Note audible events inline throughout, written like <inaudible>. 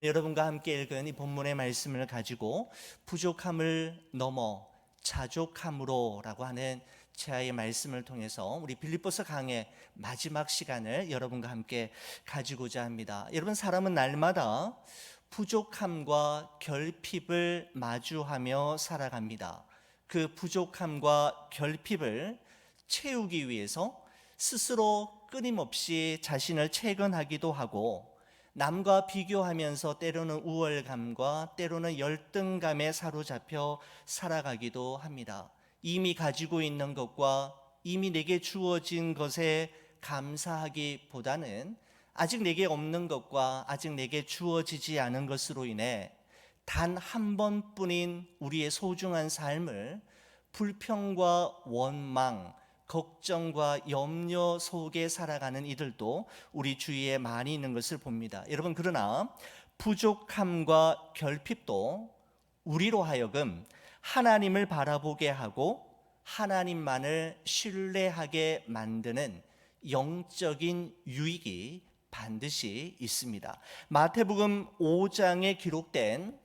여러분과 함께 읽은 이 본문의 말씀을 가지고 부족함을 넘어 자족함으로라고 하는 제아의 말씀을 통해서 우리 빌립보서 강의 마지막 시간을 여러분과 함께 가지고자 합니다. 여러분 사람은 날마다 부족함과 결핍을 마주하며 살아갑니다. 그 부족함과 결핍을 채우기 위해서 스스로 끊임없이 자신을 채근하기도 하고 남과 비교하면서 때로는 우월감과 때로는 열등감에 사로잡혀 살아가기도 합니다. 이미 가지고 있는 것과 이미 내게 주어진 것에 감사하기보다는 아직 내게 없는 것과 아직 내게 주어지지 않은 것으로 인해 단 한 번뿐인 우리의 소중한 삶을 불평과 원망, 걱정과 염려 속에 살아가는 이들도 우리 주위에 많이 있는 것을 봅니다. 여러분, 그러나 부족함과 결핍도 우리로 하여금 하나님을 바라보게 하고 하나님만을 신뢰하게 만드는 영적인 유익이 반드시 있습니다. 마태복음 5장에 기록된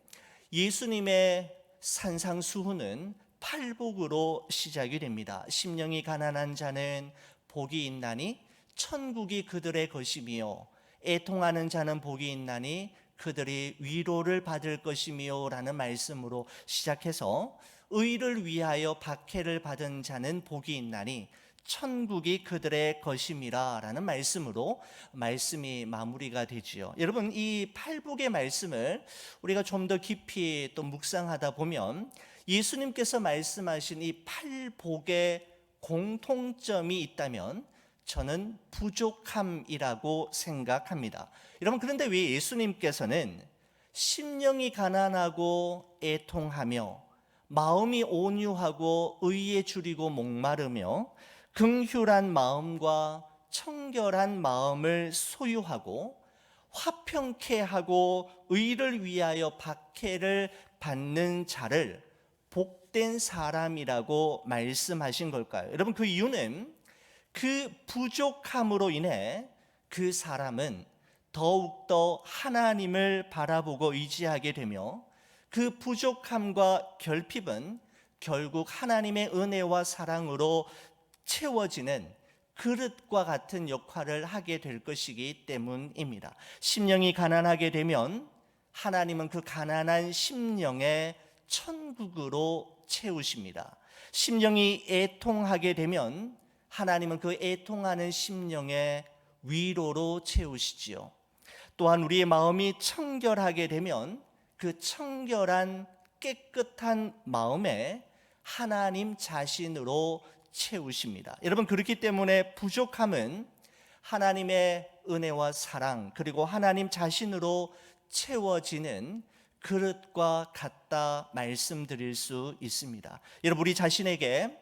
예수님의 산상수훈은 팔복으로 시작이 됩니다. 심령이 가난한 자는 복이 있나니 천국이 그들의 것이며 애통하는 자는 복이 있나니 그들이 위로를 받을 것이며라는 말씀으로 시작해서 의를 위하여 박해를 받은 자는 복이 있나니 천국이 그들의 것임이라라는 말씀으로 말씀이 마무리가 되지요. 여러분 이 팔복의 말씀을 우리가 좀 더 깊이 또 묵상하다 보면 예수님께서 말씀하신 이 팔복의 공통점이 있다면 저는 부족함이라고 생각합니다. 여러분 그런데 왜 예수님께서는 심령이 가난하고 애통하며 마음이 온유하고 의에 줄이고 목마르며 긍휼한 마음과 청결한 마음을 소유하고 화평케 하고 의를 위하여 박해를 받는 자를 복된 사람이라고 말씀하신 걸까요? 여러분 그 이유는 그 부족함으로 인해 그 사람은 더욱더 하나님을 바라보고 의지하게 되며 그 부족함과 결핍은 결국 하나님의 은혜와 사랑으로 채워지는 그릇과 같은 역할을 하게 될 것이기 때문입니다. 심령이 가난하게 되면 하나님은 그 가난한 심령의 천국으로 채우십니다. 심령이 애통하게 되면 하나님은 그 애통하는 심령의 위로로 채우시지요. 또한 우리의 마음이 청결하게 되면 그 청결한 깨끗한 마음에 하나님 자신으로 채우십니다. 여러분 그렇기 때문에 부족함은 하나님의 은혜와 사랑 그리고 하나님 자신으로 채워지는 그릇과 같다 말씀드릴 수 있습니다. 여러분 우리 자신에게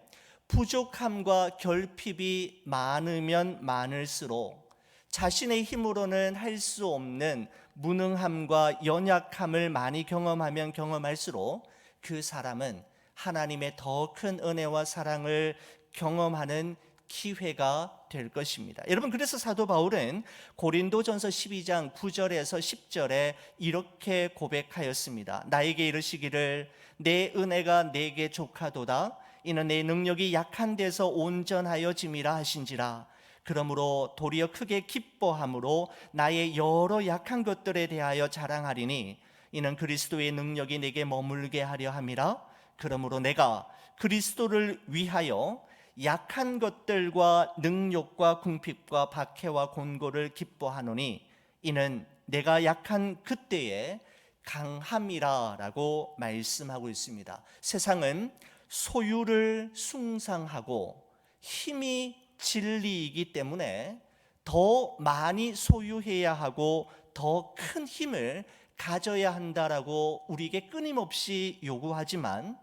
부족함과 결핍이 많으면 많을수록 자신의 힘으로는 할 수 없는 무능함과 연약함을 많이 경험하면 경험할수록 그 사람은 하나님의 더 큰 은혜와 사랑을 경험하는 기회가 될 것입니다. 여러분 그래서 사도 바울은 고린도전서 12장 9절에서 10절에 이렇게 고백하였습니다. 나에게 이르시기를 내 은혜가 내게 족하도다 이는 내 능력이 약한 데서 온전하여 짐이라 하신지라 그러므로 도리어 크게 기뻐함으로 나의 여러 약한 것들에 대하여 자랑하리니 이는 그리스도의 능력이 내게 머물게 하려 함이라 그러므로 내가 그리스도를 위하여 약한 것들과 능력과 궁핍과 박해와 곤고를 기뻐하노니 이는 내가 약한 그때에 강함이라라고 말씀하고 있습니다. 세상은 소유를 숭상하고 힘이 진리이기 때문에 더 많이 소유해야 하고 더 큰 힘을 가져야 한다라고 우리에게 끊임없이 요구하지만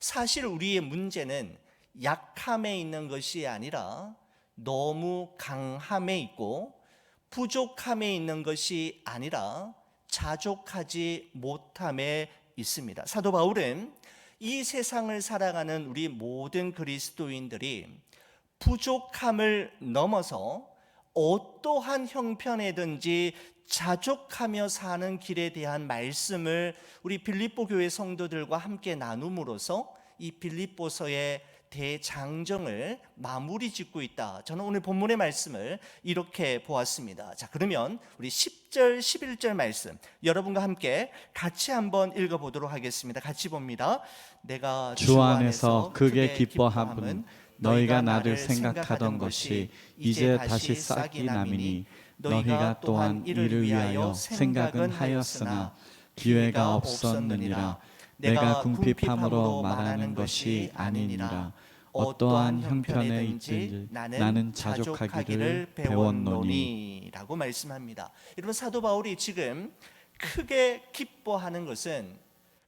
사실 우리의 문제는 약함에 있는 것이 아니라 너무 강함에 있고 부족함에 있는 것이 아니라 자족하지 못함에 있습니다. 사도 바울은 이 세상을 살아가는 우리 모든 그리스도인들이 부족함을 넘어서 어떠한 형편에든지 자족하며 사는 길에 대한 말씀을 우리 빌립보 교회 성도들과 함께 나눔으로써 이 빌립보서의 대장정을 마무리 짓고 있다. 저는 오늘 본문의 말씀을 이렇게 보았습니다. 자, 그러면 우리 10절, 11절 말씀 여러분과 함께 같이 한번 읽어 보도록 하겠습니다. 같이 봅니다. 내가 주 안에서 크게 기뻐함은 너희가 나를 생각하던 것이 이제 다시 싹이 남이니 너희가 또한 이를 위하여 생각은 하였으나 기회가 없었느니라 내가 궁핍함으로 말하는 것이 아니니라 어떠한 형편에 있든지 나는 자족하기를 배웠노니 라고 말씀합니다. 여러분 사도 바울이 지금 크게 기뻐하는 것은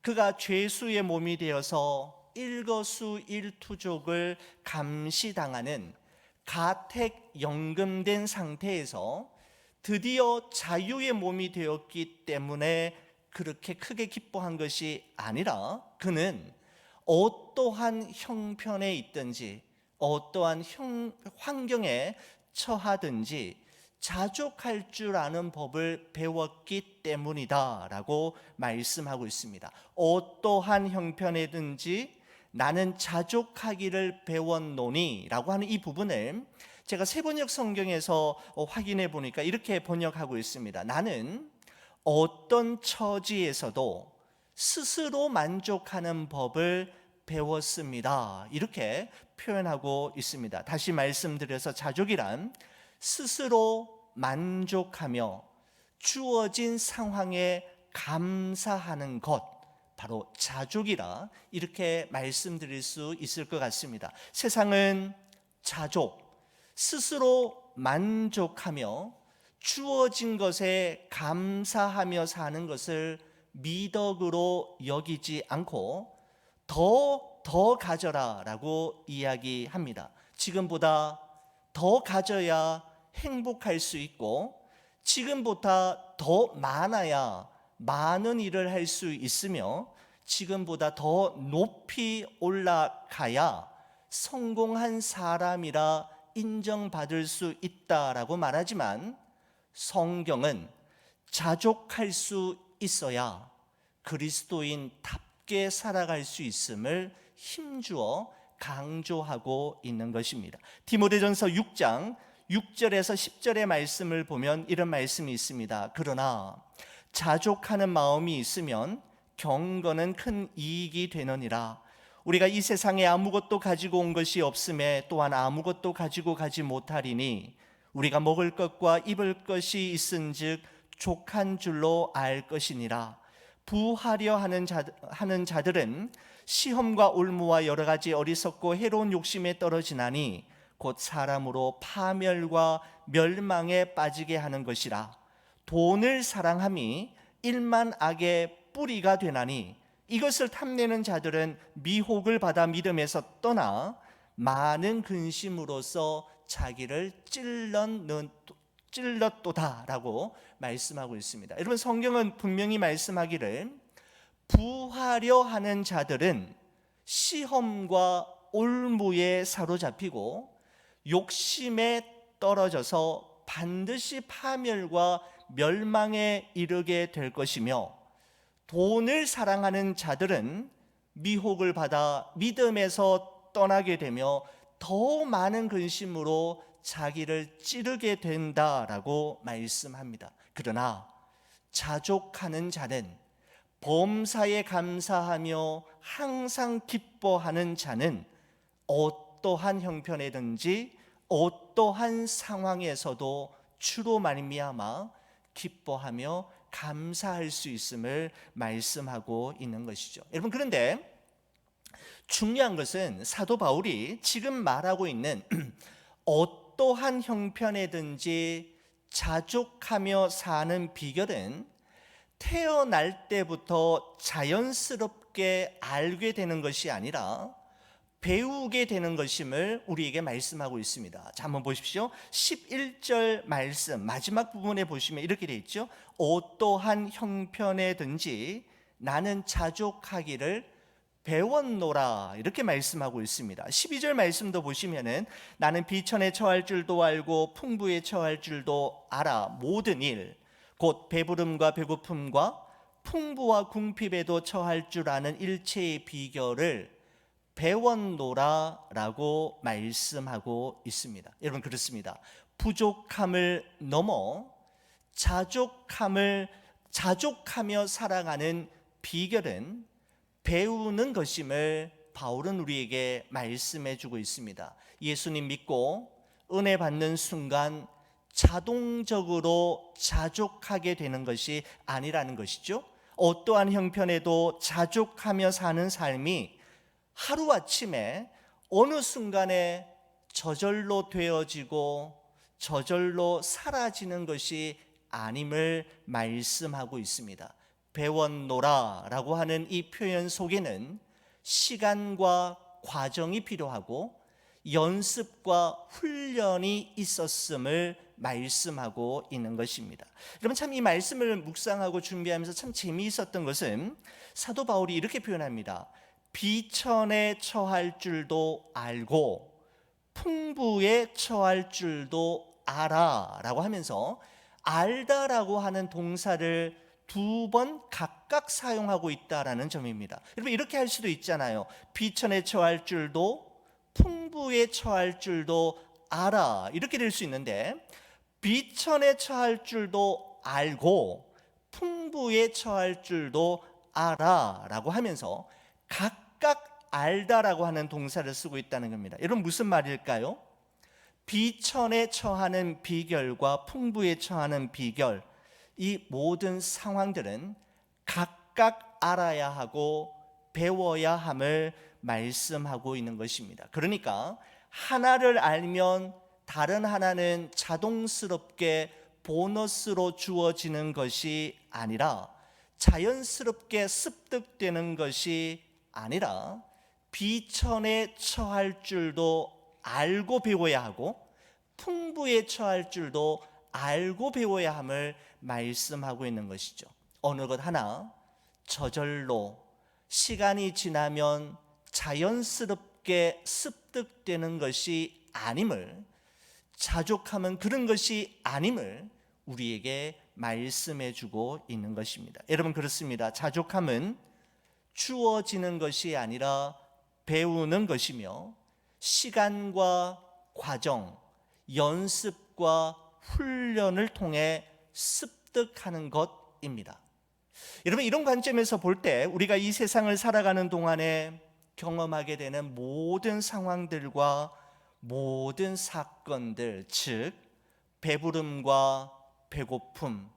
그가 죄수의 몸이 되어서 일거수 일투족을 감시당하는 가택 연금된 상태에서 드디어 자유의 몸이 되었기 때문에 그렇게 크게 기뻐한 것이 아니라 그는 어떠한 형편에 있든지 어떠한 형, 환경에 처하든지 자족할 줄 아는 법을 배웠기 때문이다라고 말씀하고 있습니다. 어떠한 형편에든지 나는 자족하기를 배웠노니라고 하는 이 부분을 제가 세번역 성경에서 어, 확인해 보니까 이렇게 번역하고 있습니다. 나는 어떤 처지에서도 스스로 만족하는 법을 배웠습니다. 이렇게 표현하고 있습니다. 다시 말씀드려서 자족이란 스스로 만족하며 주어진 상황에 감사하는 것 바로 자족이라 이렇게 말씀드릴 수 있을 것 같습니다. 세상은 자족 스스로 만족하며 주어진 것에 감사하며 사는 것을 미덕으로 여기지 않고 더, 더 가져라 라고 이야기합니다. 지금보다 더 가져야 행복할 수 있고, 지금보다 더 많아야 많은 일을 할 수 있으며, 지금보다 더 높이 올라가야 성공한 사람이라 인정받을 수 있다라고 말하지만, 성경은 자족할 수 있어야 그리스도인답게 살아갈 수 있음을 힘주어 강조하고 있는 것입니다. 디모데전서 6장 6절에서 10절의 말씀을 보면 이런 말씀이 있습니다. 그러나 자족하는 마음이 있으면 경건은 큰 이익이 되느니라. 우리가 이 세상에 아무것도 가지고 온 것이 없음에 또한 아무것도 가지고 가지 못하리니 우리가 먹을 것과 입을 것이 있은즉 족한 줄로 알 것이니라. 부하려 하는 자 하는 자들은 시험과 올무와 여러 가지 어리석고 해로운 욕심에 떨어지나니 곧 사람으로 파멸과 멸망에 빠지게 하는 것이라. 돈을 사랑함이 일만 악의 뿌리가 되나니 이것을 탐내는 자들은 미혹을 받아 믿음에서 떠나 많은 근심으로써 자기를 찔렀도다라고 말씀하고 있습니다. 여러분 성경은 분명히 말씀하기를 부하려 하는 자들은 시험과 올무에 사로잡히고 욕심에 떨어져서 반드시 파멸과 멸망에 이르게 될 것이며 돈을 사랑하는 자들은 미혹을 받아 믿음에서 떠나게 되며 더 많은 근심으로 자기를 찌르게 된다라고 말씀합니다. 그러나 자족하는 자는 범사에 감사하며 항상 기뻐하는 자는 어떠한 형편이든지 어떠한 상황에서도 주로 말미암아 기뻐하며 감사할 수 있음을 말씀하고 있는 것이죠. 여러분 그런데 중요한 것은 사도 바울이 지금 말하고 있는 <clears throat> 어떠한 형편에든지 자족하며 사는 비결은 태어날 때부터 자연스럽게 알게 되는 것이 아니라 배우게 되는 것임을 우리에게 말씀하고 있습니다. 자, 한번 보십시오. 11절 말씀 마지막 부분에 보시면 이렇게 되어 있죠. 어떠한 형편에든지 나는 자족하기를 배웠노라 이렇게 말씀하고 있습니다. 12절 말씀도 보시면은 나는 비천에 처할 줄도 알고 풍부에 처할 줄도 알아 모든 일 곧 배부름과 배고픔과 풍부와 궁핍에도 처할 줄 아는 일체의 비결을 배웠노라라고 말씀하고 있습니다. 여러분 그렇습니다. 부족함을 넘어 자족함을 자족하며 살아가는 비결은 배우는 것임을 바울은 우리에게 말씀해 주고 있습니다. 예수님 믿고 은혜 받는 순간 자동적으로 자족하게 되는 것이 아니라는 것이죠. 어떠한 형편에도 자족하며 사는 삶이 하루아침에 어느 순간에 저절로 되어지고 저절로 사라지는 것이 아님을 말씀하고 있습니다. 배웠노라 라고 하는 이 표현 속에는 시간과 과정이 필요하고 연습과 훈련이 있었음을 말씀하고 있는 것입니다. 여러분 참 이 말씀을 묵상하고 준비하면서 참 재미있었던 것은 사도 바울이 이렇게 표현합니다. 비천에 처할 줄도 알고 풍부에 처할 줄도 알아라고 하면서 알다라고 하는 동사를 두 번 각각 사용하고 있다라는 점입니다. 여러분 이렇게 할 수도 있잖아요. 비천에 처할 줄도 풍부에 처할 줄도 알아 이렇게 될 수 있는데 비천에 처할 줄도 알고 풍부에 처할 줄도 알아라고 하면서 각각 알다라고 하는 동사를 쓰고 있다는 겁니다. 여러분 무슨 말일까요? 비천에 처하는 비결과 풍부에 처하는 비결 이 모든 상황들은 각각 알아야 하고 배워야 함을 말씀하고 있는 것입니다. 그러니까 하나를 알면 다른 하나는 자동스럽게 보너스로 주어지는 것이 아니라 자연스럽게 습득되는 것이 아니라 비천에 처할 줄도 알고 배워야 하고 풍부에 처할 줄도 알고 배워야 함을 말씀하고 있는 것이죠. 어느 것 하나 저절로 시간이 지나면 자연스럽게 습득되는 것이 아님을 자족함은 그런 것이 아님을 우리에게 말씀해 주고 있는 것입니다. 여러분 그렇습니다. 자족함은 주어지는 것이 아니라 배우는 것이며 시간과 과정, 연습과 훈련을 통해 습득하는 것입니다. 여러분 이런 관점에서 볼 때 우리가 이 세상을 살아가는 동안에 경험하게 되는 모든 상황들과 모든 사건들, 즉 배부름과 배고픔,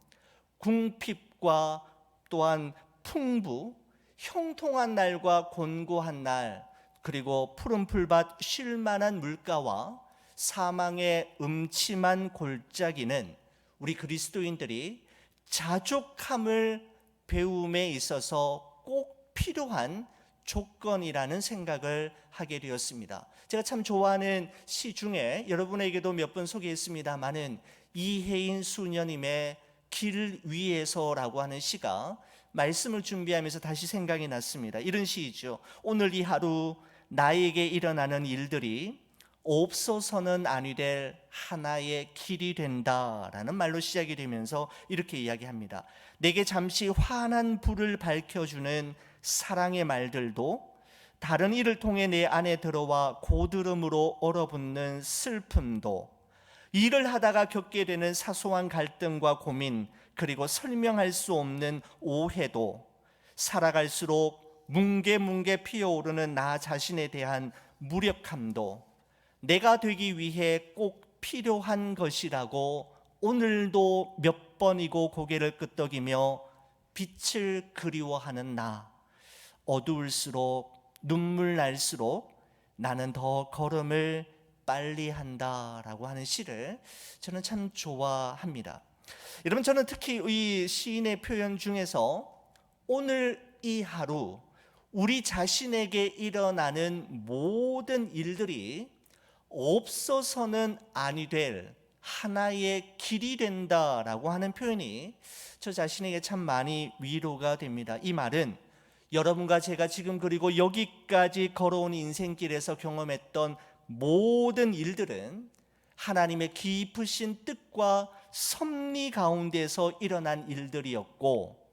궁핍과 또한 풍부, 형통한 날과 곤고한 날, 그리고 푸른 풀밭 쉴만한 물가와 사망의 음침한 골짜기는 우리 그리스도인들이 자족함을 배움에 있어서 꼭 필요한 조건이라는 생각을 하게 되었습니다. 제가 참 좋아하는 시 중에 여러분에게도 몇 번 소개했습니다만은 이혜인 수녀님의 길 위에서라고 하는 시가 말씀을 준비하면서 다시 생각이 났습니다. 이런 시이죠. 오늘 이 하루 나에게 일어나는 일들이 없어서는 아니 될 하나의 길이 된다라는 말로 시작이 되면서 이렇게 이야기합니다. 내게 잠시 환한 불을 밝혀주는 사랑의 말들도 다른 일을 통해 내 안에 들어와 고드름으로 얼어붙는 슬픔도 일을 하다가 겪게 되는 사소한 갈등과 고민 그리고 설명할 수 없는 오해도 살아갈수록 뭉게뭉게 피어오르는 나 자신에 대한 무력함도 내가 되기 위해 꼭 필요한 것이라고 오늘도 몇 번이고 고개를 끄덕이며 빛을 그리워하는 나 어두울수록 눈물 날수록 나는 더 걸음을 빨리 한다라고 하는 시를 저는 참 좋아합니다. 여러분 저는 특히 이 시인의 표현 중에서 오늘 이 하루 우리 자신에게 일어나는 모든 일들이 없어서는 아니 될 하나의 길이 된다라고 하는 표현이 저 자신에게 참 많이 위로가 됩니다. 이 말은 여러분과 제가 지금 그리고 여기까지 걸어온 인생길에서 경험했던 모든 일들은 하나님의 깊으신 뜻과 섭리 가운데서 일어난 일들이었고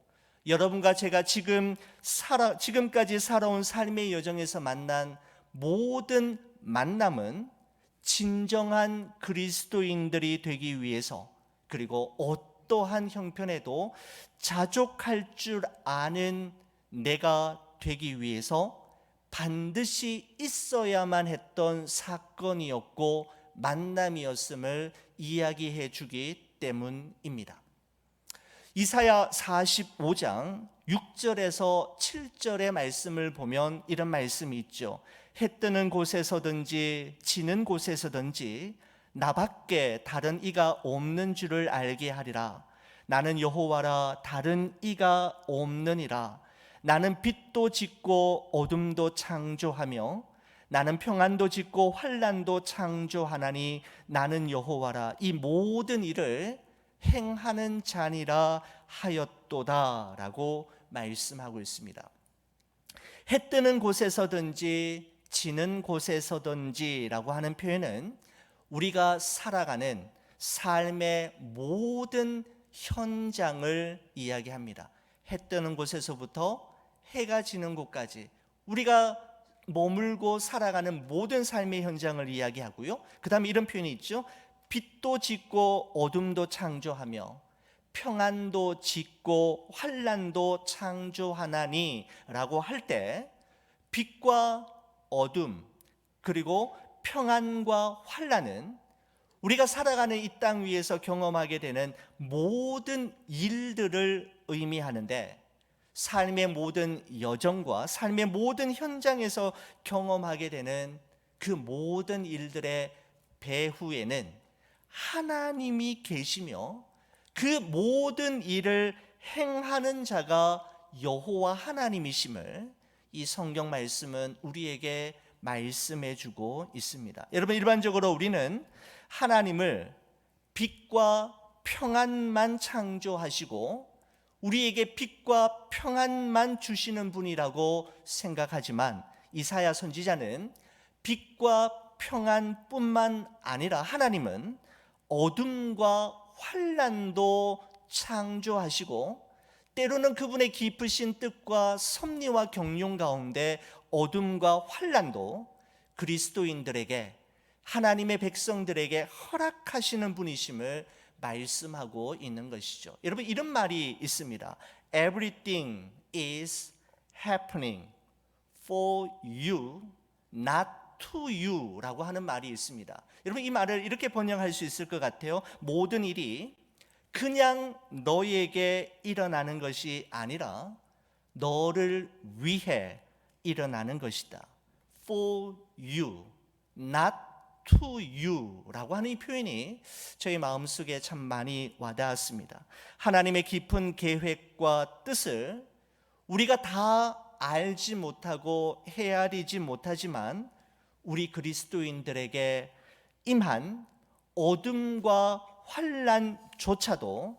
여러분과 제가 지금 살아 지금까지 살아온 삶의 여정에서 만난 모든 만남은 진정한 그리스도인들이 되기 위해서 그리고 어떠한 형편에도 자족할 줄 아는 내가 되기 위해서 반드시 있어야만 했던 사건이었고 만남이었음을 이야기해 주기 때문입니다. 이사야 45장 6절에서 7절의 말씀을 보면 이런 말씀이 있죠. 해 뜨는 곳에서든지 지는 곳에서든지 나밖에 다른 이가 없는 줄을 알게 하리라. 나는 여호와라 다른 이가 없느니라. 나는 빛도 짓고 어둠도 창조하며 나는 평안도 짓고 환란도 창조하나니 나는 여호와라. 이 모든 일을 행하는 자니라 하였도다라고 말씀하고 있습니다. 해 뜨는 곳에서든지 지는 곳에서든지라고 하는 표현은 우리가 살아가는 삶의 모든 현장을 이야기합니다. 해 뜨는 곳에서부터 해가 지는 곳까지 우리가 머물고 살아가는 모든 삶의 현장을 이야기하고요. 그다음에 이런 표현이 있죠. 빛도 짓고 어둠도 창조하며 평안도 짓고 환란도 창조하나니라고 할 때 빛과 어둠 그리고 평안과 환란은 우리가 살아가는 이 땅 위에서 경험하게 되는 모든 일들을 의미하는데 삶의 모든 여정과 삶의 모든 현장에서 경험하게 되는 그 모든 일들의 배후에는 하나님이 계시며 그 모든 일을 행하는 자가 여호와 하나님이심을 이 성경 말씀은 우리에게 말씀해 주고 있습니다. 여러분 일반적으로 우리는 하나님을 빛과 평안만 창조하시고 우리에게 빛과 평안만 주시는 분이라고 생각하지만 이사야 선지자는 빛과 평안뿐만 아니라 하나님은 어둠과 환란도 창조하시고 때로는 그분의 깊으신 뜻과 섭리와 경륜 가운데 어둠과 환란도 그리스도인들에게 하나님의 백성들에게 허락하시는 분이심을 말씀하고 있는 것이죠. 여러분 이런 말이 있습니다. Everything is happening for you, not to you라고 하는 말이 있습니다. 여러분 이 말을 이렇게 번역할 수 있을 것 같아요. 모든 일이 그냥 너에게 일어나는 것이 아니라 너를 위해 일어나는 것이다. For you, not to you라고 하는 이 표현이 저희 마음속에 참 많이 와닿았습니다. 하나님의 깊은 계획과 뜻을 우리가 다 알지 못하고 헤아리지 못하지만 우리 그리스도인들에게 임한 어둠과 환란조차도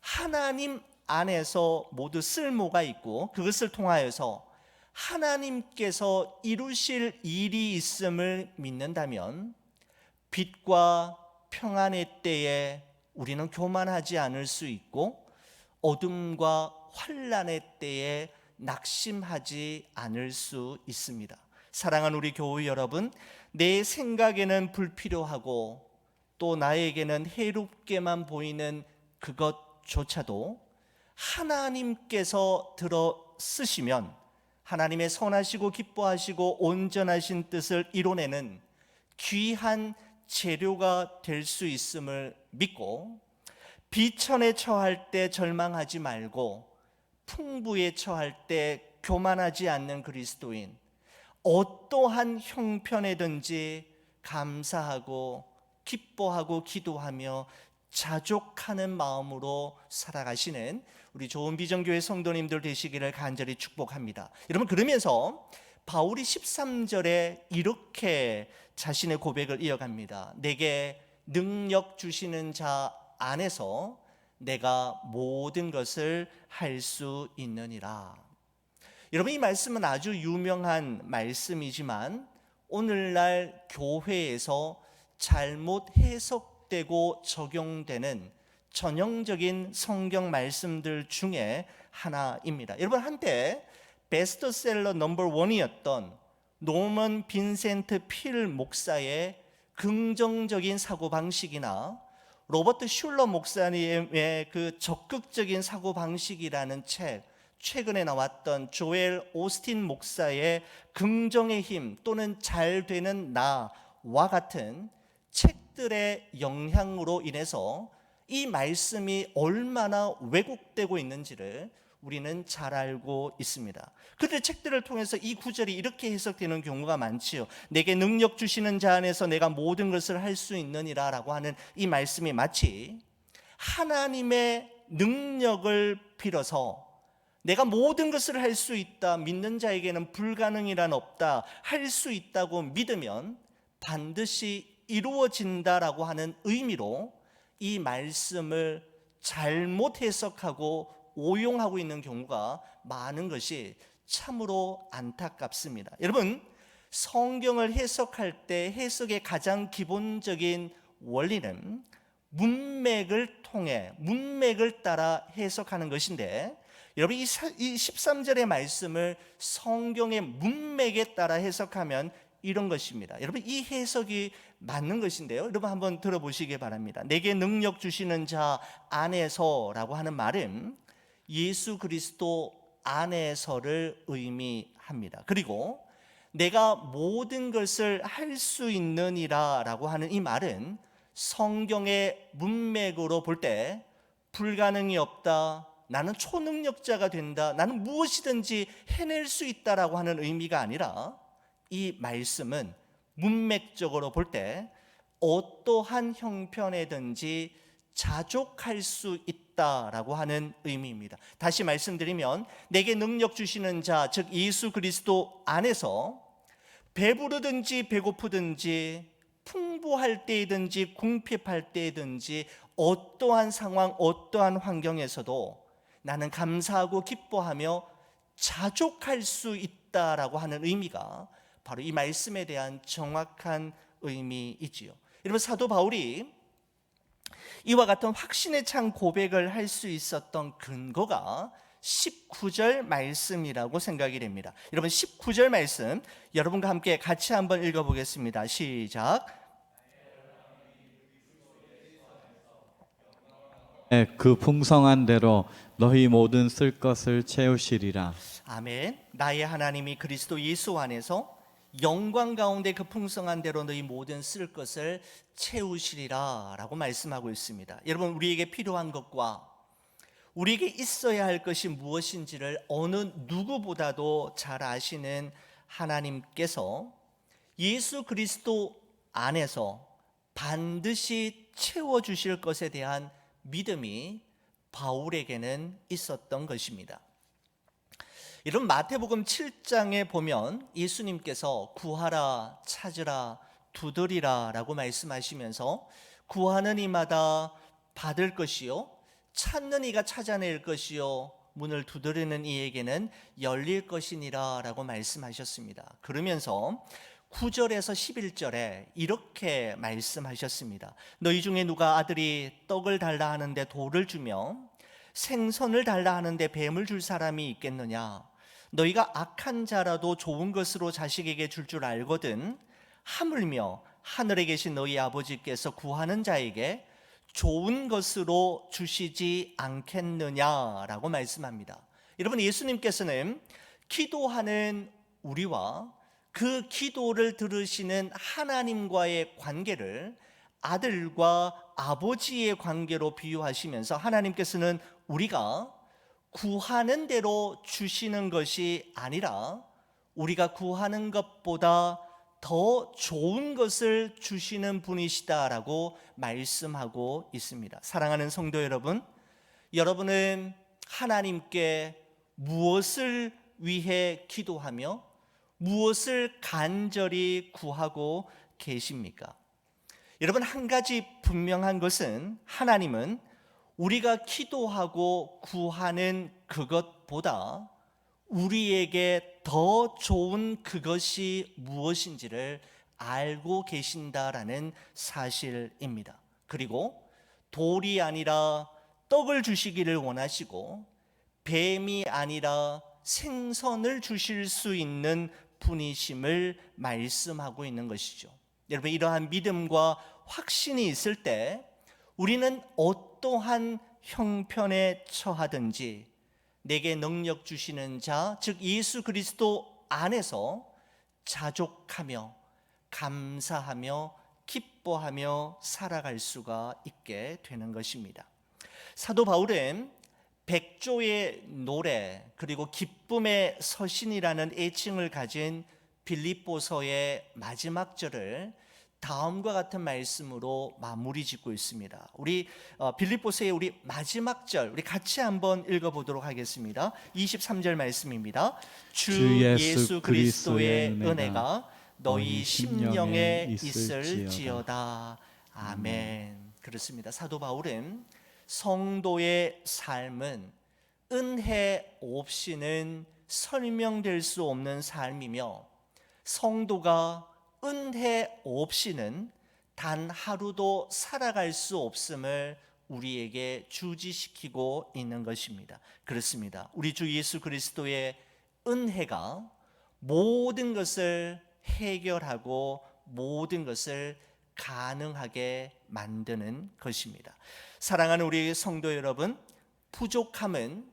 하나님 안에서 모두 쓸모가 있고 그것을 통하여서 하나님께서 이루실 일이 있음을 믿는다면 빛과 평안의 때에 우리는 교만하지 않을 수 있고 어둠과 환란의 때에 낙심하지 않을 수 있습니다. 사랑하는 우리 교우 여러분, 내 생각에는 불필요하고 또 나에게는 해롭게만 보이는 그것조차도 하나님께서 들어 쓰시면 하나님의 선하시고 기뻐하시고 온전하신 뜻을 이뤄내는 귀한 재료가 될 수 있음을 믿고 비천에 처할 때 절망하지 말고 풍부에 처할 때 교만하지 않는 그리스도인 어떠한 형편에든지 감사하고 기뻐하고 기도하며 자족하는 마음으로 살아가시는 우리 좋은 비전교회 성도님들 되시기를 간절히 축복합니다. 여러분 그러면서 바울이 13절에 이렇게 자신의 고백을 이어갑니다. 내게 능력 주시는 자 안에서 내가 모든 것을 할 수 있느니라. 여러분 이 말씀은 아주 유명한 말씀이지만 오늘날 교회에서 잘못 해석되고 적용되는 전형적인 성경 말씀들 중에 하나입니다. 여러분 한때 베스트셀러 넘버 원이었던 노먼 빈센트 필 목사의 긍정적인 사고 방식이나 로버트 슐러 목사님의 그 적극적인 사고 방식이라는 책, 최근에 나왔던 조엘 오스틴 목사의 긍정의 힘 또는 잘 되는 나와 같은 책들의 영향으로 인해서 이 말씀이 얼마나 왜곡되고 있는지를 우리는 잘 알고 있습니다. 그들 책들을 통해서 이 구절이 이렇게 해석되는 경우가 많지요. 내게 능력 주시는 자 안에서 내가 모든 것을 할 수 있느니라라고 하는 이 말씀이 마치 하나님의 능력을 빌어서 내가 모든 것을 할 수 있다. 믿는 자에게는 불가능이란 없다. 할 수 있다고 믿으면 반드시 이루어진다라고 하는 의미로 이 말씀을 잘못 해석하고 오용하고 있는 경우가 많은 것이 참으로 안타깝습니다. 여러분, 성경을 해석할 때 해석의 가장 기본적인 원리는 문맥을 통해 문맥을 따라 해석하는 것인데 여러분 이 13절의 말씀을 성경의 문맥에 따라 해석하면 이런 것입니다. 여러분 이 해석이 맞는 것인데요. 여러분 한번 들어보시기 바랍니다. 내게 능력 주시는 자 안에서라고 하는 말은 예수 그리스도 안에서를 의미합니다. 그리고 내가 모든 것을 할 수 있느니라라고 하는 이 말은 성경의 문맥으로 볼 때 불가능이 없다. 나는 초능력자가 된다. 나는 무엇이든지 해낼 수 있다라고 하는 의미가 아니라 이 말씀은 문맥적으로 볼 때 어떠한 형편에든지 자족할 수 있다라고 하는 의미입니다. 다시 말씀드리면 내게 능력 주시는 자, 즉 예수 그리스도 안에서 배부르든지 배고프든지 풍부할 때이든지 궁핍할 때이든지 어떠한 상황, 어떠한 환경에서도 나는 감사하고 기뻐하며 자족할 수 있다라고 하는 의미가 바로 이 말씀에 대한 정확한 의미이지요. 여러분 사도 바울이 이와 같은 확신에 찬 고백을 할 수 있었던 근거가 19절 말씀이라고 생각이 됩니다. 여러분 19절 말씀 여러분과 함께 같이 한번 읽어 보겠습니다. 시작. 네, 그 풍성한 대로 너희 모든 쓸 것을 채우시리라. 아멘. 나의 하나님이 그리스도 예수 안에서 영광 가운데 그 풍성한 대로 너희 모든 쓸 것을 채우시리라라고 말씀하고 있습니다. 여러분 우리에게 필요한 것과 우리에게 있어야 할 것이 무엇인지를 어느 누구보다도 잘 아시는 하나님께서 예수 그리스도 안에서 반드시 채워 주실 것에 대한 믿음이 바울에게는 있었던 것입니다. 이런 마태복음 7장에 보면 예수님께서 구하라 찾으라 두드리라 라고 말씀하시면서 구하는 이마다 받을 것이요 찾는 이가 찾아낼 것이요 문을 두드리는 이에게는 열릴 것이니라 라고 말씀하셨습니다. 그러면서 9절에서 11절에 이렇게 말씀하셨습니다. 너희 중에 누가 아들이 떡을 달라 하는데 돌을 주며 생선을 달라 하는데 뱀을 줄 사람이 있겠느냐? 너희가 악한 자라도 좋은 것으로 자식에게 줄줄 알거든 하물며 하늘에 계신 너희 아버지께서 구하는 자에게 좋은 것으로 주시지 않겠느냐라고 말씀합니다. 여러분 예수님께서는 기도하는 우리와 그 기도를 들으시는 하나님과의 관계를 아들과 아버지의 관계로 비유하시면서 하나님께서는 우리가 구하는 대로 주시는 것이 아니라 우리가 구하는 것보다 더 좋은 것을 주시는 분이시다라고 말씀하고 있습니다. 사랑하는 성도 여러분, 여러분은 하나님께 무엇을 위해 기도하며 무엇을 간절히 구하고 계십니까? 여러분 한 가지 분명한 것은 하나님은 우리가 기도하고 구하는 그것보다 우리에게 더 좋은 그것이 무엇인지를 알고 계신다라는 사실입니다. 그리고 돌이 아니라 떡을 주시기를 원하시고 뱀이 아니라 생선을 주실 수 있는 분이심을 말씀하고 있는 것이죠. 여러분 이러한 믿음과 확신이 있을 때 우리는 어떠한 형편에 처하든지 내게 능력 주시는 자, 즉 예수 그리스도 안에서 자족하며 감사하며 기뻐하며 살아갈 수가 있게 되는 것입니다. 사도 바울은 백조의 노래 그리고 기쁨의 서신이라는 애칭을 가진 빌립보서의 마지막 절을 다음과 같은 말씀으로 마무리 짓고 있습니다. 우리 어, 빌립보서의 우리 마지막 절 우리 같이 한번 읽어 보도록 하겠습니다. 23절 말씀입니다. 주, 주 예수 그리스도의 은혜가 너희 심령에. 있을지어다. 아멘. 그렇습니다. 사도 바울은 성도의 삶은 은혜 없이는 설명될 수 없는 삶이며 성도가 은혜 없이는 단 하루도 살아갈 수 없음을 우리에게 주지시키고 있는 것입니다. 그렇습니다. 우리 주 예수 그리스도의 은혜가 모든 것을 해결하고 모든 것을 가능하게 만드는 것입니다. 사랑하는 우리 성도 여러분, 부족함은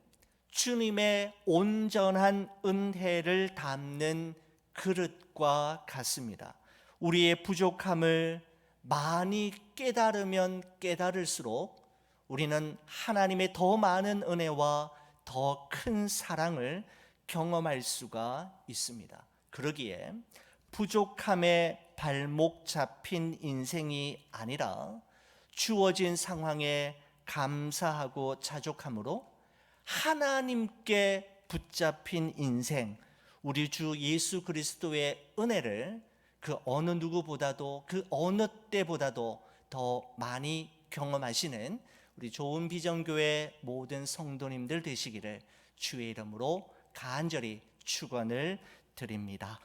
주님의 온전한 은혜를 담는 그릇과 같습니다. 우리의 부족함을 많이 깨달으면 깨달을수록 우리는 하나님의 더 많은 은혜와 더 큰 사랑을 경험할 수가 있습니다. 그러기에 부족함에 발목 잡힌 인생이 아니라 주어진 상황에 감사하고 자족함으로 하나님께 붙잡힌 인생, 우리 주 예수 그리스도의 은혜를 그 어느 누구보다도 그 어느 때보다도 더 많이 경험하시는 우리 좋은 비전교회 모든 성도님들 되시기를 주의 이름으로 간절히 축원을 드립니다.